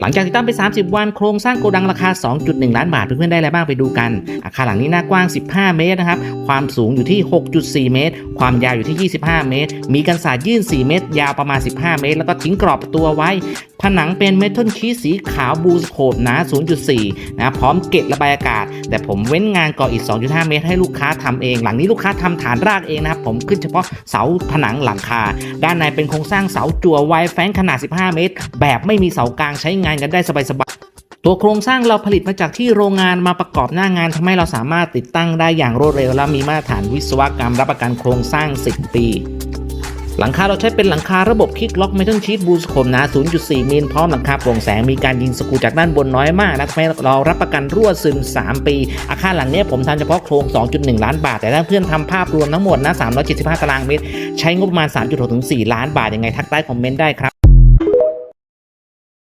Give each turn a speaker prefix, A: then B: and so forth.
A: หลังจากติดตั้งไป 30 วันโครงสร้างโกดังราคา 2.1 ล้านบาทเพื่อนๆได้อะไรบ้างไปดูกัน อาคารหลังนี้หน้ากว้าง 15 เมตรนะครับ ความสูงอยู่ที่ 6.4 เมตร ความยาวอยู่ที่ 25 เมตร มีกันศาสตร์ยื่น 4 เมตร ยาวประมาณ 15 เมตร แล้วก็ทิ้งกรอบประตัวไว้ผนังเป็นเมทัลชีสสีขาวบูสโคปหนา 0.4 นะพร้อมเกล็ดระบายอากาศ แต่ผมเว้นงานก่ออิฐ 2.5 เมตรให้ลูกค้าทำเอง หลังนี้ลูกค้าทำฐานรากเองนะครับ ผมขึ้นเฉพาะเสาผนังหลังคา ด้านในเป็นโครงสร้างเสาจั่วไวแฟงขนาด 15 เมตร แบบไม่มีเสากลางใช้งานกันได้สบายๆตัวโครงสร้างเราผลิตมาจากที่โรงงานมาประกอบหน้างานทำให้เราสามารถติดตั้งได้อย่างรวดเร็วและมีมาตรฐานวิศวกรรมรับประกันโครงสร้าง 10 ปี หลังคาเราใช้เป็นหลังคาระบบคลิกล็อกเมทัลชีตบูสโคมหนา 0.4 มิลพร้อมหลังคาโปร่งแสงมีการยิงสกูจากด้านบนน้อยมากนะทำให้เรารับประกันรั่วซึม 3 ปี อาคารหลังนี้ผมทำเฉพาะโครง 2.1 ล้านบาท แต่ถ้าเพื่อนทำภาพรวมทั้งหมดนะ 375 ตารางเมตร ใช้งบประมาณ 3.6 ถึง 4 ล้านบาทยังไงทักใต้คอมเมนต์ได้ครับ